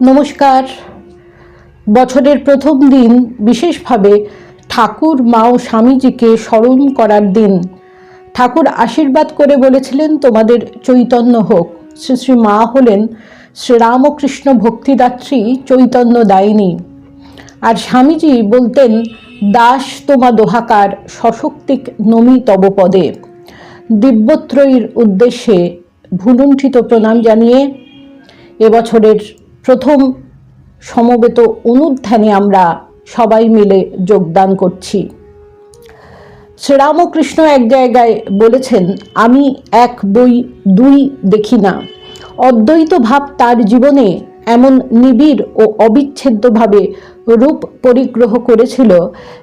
নমস্কার। বছরের প্রথম দিন বিশেষভাবে ঠাকুর, মা ও স্বামীজিকে স্মরণ করার দিন। ঠাকুর আশীর্বাদ করে বলেছিলেন, তোমাদের চৈতন্য হোক। শ্রী শ্রী মা হলেন শ্রীরামকৃষ্ণ ভক্তিদাত্রী চৈতন্য দায়িনী। আর স্বামীজি বলতেন, দাস তোমা দোহাকার, সশক্তিক নমি তব পদে। দিব্যত্রয়ীর উদ্দেশ্যে ভুলুণ্ঠিত প্রণাম জানিয়ে এবছরের প্রথম সমবেত অনুধ্যানে আমরা সবাই মিলে যোগদান করছি। শ্রীরামকৃষ্ণ এক জায়গায় বলেছেন, আমি এক বই দুই দেখি না। অদ্বৈত ভাব তার জীবনে এমন নিবিড় ও অবিচ্ছেদ্যভাবে রূপ পরিগ্রহ করেছিল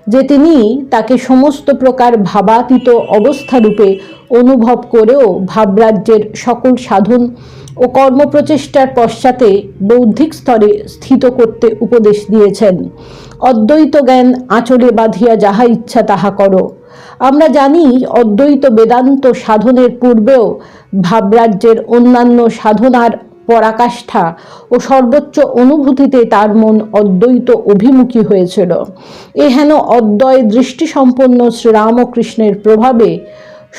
যে তিনি তাকে সমস্ত প্রকার ভাবাতীত অবস্থারূপে অনুভব করেও ভাবরাজ্যের সকল সাধন ও কর্মপ্রচেষ্টার পশ্চাতে বৌদ্ধিক স্তরে স্থিত করতে উপদেশ দিয়েছেন। অদ্বৈত জ্ঞান আঁচলে বাঁধিয়া যাহা ইচ্ছা তাহা করো। আমরা জানি অদ্বৈত বেদান্ত সাধনের পূর্বেও ভাবরাজ্যের অন্যান্য সাধনার পরাকাষ্ঠা ও সর্বোচ্চ অনুভূতিতে তার মন অদ্বৈত অভিমুখী হয়েছিল। এ হেন অদ্বয় দৃষ্টিসম্পন্ন শ্রীরামকৃষ্ণের প্রভাবে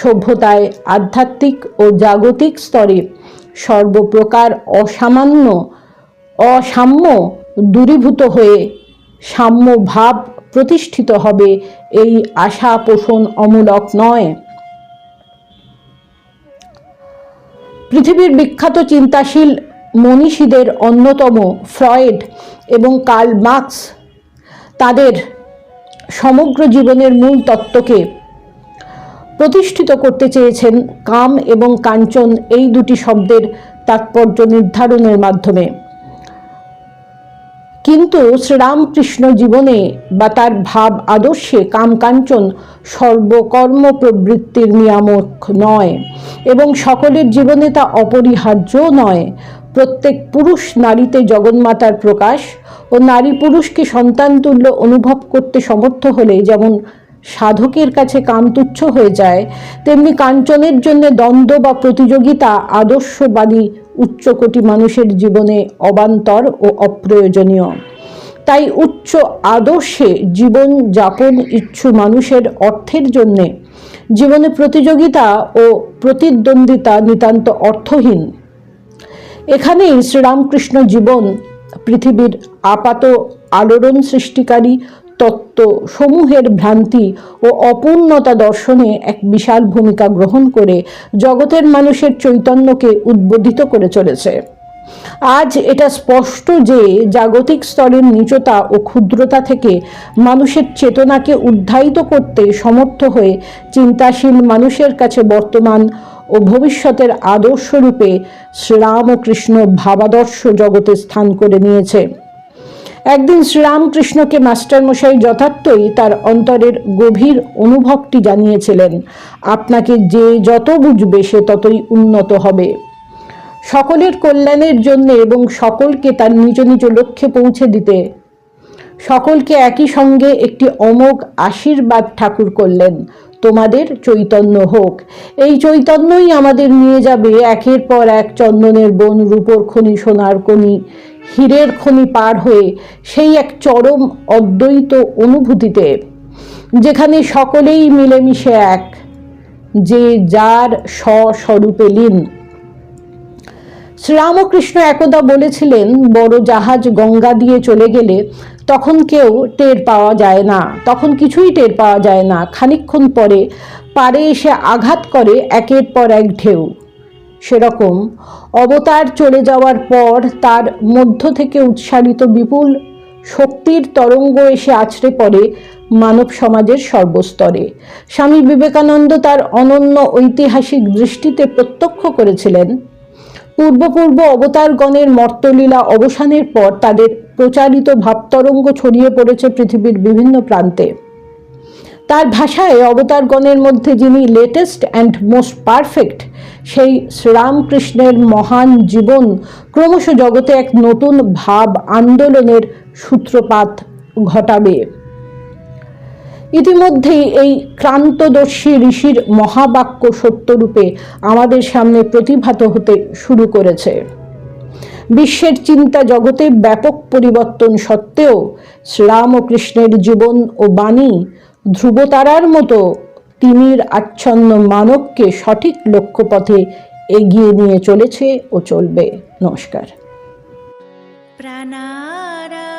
সভ্যতায় আধ্যাত্মিক ও জাগতিক স্তরে সর্বপ্রকার অসামান্য, অসাম্য দূরীভূত হয়ে সাম্য ভাব প্রতিষ্ঠিত হবে এই আশা পোষণ অমূলক নয়। পৃথিবীর বিখ্যাত চিন্তাশীল মনীষীদের অন্যতম ফ্রয়েড এবং কার্ল মার্কস তাদের সমগ্র জীবনের মূল তত্ত্বকে প্রতিষ্ঠিত করতে চেয়েছেন কাম এবং কাঞ্চন এই দুটি শব্দের তাৎপর্য নির্ধারণের মাধ্যমে। কিন্তু শ্রীরামকৃষ্ণ জীবনে বা তার ভাব আদর্শে কামকাঞ্চন সর্বকর্ম প্রবৃত্তির নিয়ামক নয় এবং সকলের জীবনে তা অপরিহার্য নয়। প্রত্যেক পুরুষ নারীতে জগন্মাতার প্রকাশ ও নারী পুরুষকে সন্তানতুল্য অনুভব করতে সমর্থ হলে যেমন সাধকের কাছে কাম তুচ্ছ হয়ে যায়, তেমনি কাঞ্চনের জন্য দ্বন্দ্ব বা প্রতিযোগিতা আদর্শবাদী উচ্চকোটি মানুষের জীবনে অবান্তর ও অপ্রয়োজনীয়। তাই উচ্চ আদর্শে জীবন যাপন ইচ্ছু মানুষের অর্থের জন্যে জীবনে প্রতিযোগিতা ও প্রতিদ্বন্দ্বিতা নিতান্ত অর্থহীন। এখানেই শ্রীরামকৃষ্ণ জীবন পৃথিবীর আপাত আলোড়ন সৃষ্টিকারী তত্ত্ব সমূহের ভ্রান্তি ও অপূর্ণতা দর্শনে এক বিশাল ভূমিকা গ্রহণ করে জগতের মানুষের চৈতন্যকে উদ্বোধিত করে চলেছে। আজ এটা স্পষ্ট যে জাগতিক স্তরের নিচতা ও ক্ষুদ্রতা থেকে মানুষের চেতনাকে উদ্ধারিত করতে সমর্থ হয়ে চিন্তাশীল মানুষের কাছে বর্তমান ও ভবিষ্যতের আদর্শরূপে শ্রীরামকৃষ্ণ ভাবাদর্শ জগতে স্থান করে নিয়েছে। একদিন শ্রীরামকৃষ্ণকে মাস্টারমশাই যথার্থই তার অন্তরের গভীর অনুভবটি জানিয়েছিলেন। আপনাকে যে যত বুঝবে সে ততই উন্নত হবে। সকলের কল্যাণের জন্য এবং সকলকে তার নিজ নিজ লক্ষ্যে পৌঁছে দিতে। সকলকে একই সঙ্গে একটি অমোঘ আশীর্বাদ ঠাকুর করলেন। তোমাদের চৈতন্য হোক। এই চৈতন্যই আমাদের নিয়ে যাবে একের পর এক চন্দনের বন রূপর খনি, সোনার খনি, হীরের খনি পার হয়ে সেই এক চরম অদ্বৈত অনুভূতিতে, যেখানে সকলেই মিলেমিশে এক, যে যার স্বস্বরূপে লীন। শ্রীরামকৃষ্ণ একদা বলেছিলেন, বড় জাহাজ গঙ্গা দিয়ে চলে গেলে তখন কেউ টের পাওয়া যায় না। তখন কিছুই টের পাওয়া যায় না। খানিক্ষণ পরে পারে এসে আঘাত করে একের পর এক ঢেউ। সেরকম অবতার চলে যাওয়ার পর তার মধ্য থেকে উৎসারিত বিপুল শক্তির তরঙ্গ এসে আছড়ে পড়ে মানব সমাজের সর্বস্তরে। স্বামী বিবেকানন্দ তার অনন্য ঐতিহাসিক দৃষ্টিতে প্রত্যক্ষ করেছিলেন পূর্বপূর্ব অবতারগণের মর্তলীলা অবসানের পর তাদের প্রচারিত ভাবতরঙ্গ ছড়িয়ে পড়েছে পৃথিবীর বিভিন্ন প্রান্তে। তার ভাষায় অবতারগণের মধ্যে যিনি লেটেস্ট অ্যান্ড মোস্ট পারফেক্ট সেই শ্রীরামকৃষ্ণের মহান জীবন ক্রমশ জগতে এক নতুন ভাব আন্দোলনের সূত্রপাত ঘটাবে। ইতিমধ্যেই এই ক্রান্তদর্শী ঋষির মহাবাক্য সত্যরূপে আমাদের সামনে প্রতিভাত হতে শুরু করেছে। বিশ্বের চিন্তা জগতে ব্যাপক পরিবর্তন সত্ত্বেও রামকৃষ্ণের জীবন ও বাণী ধ্রুবতারার মতো তিমির আচ্ছন্ন মানবকে সঠিক লক্ষ্যপথে এগিয়ে নিয়ে চলেছে ও চলবে। নমস্কার। প্রাণারা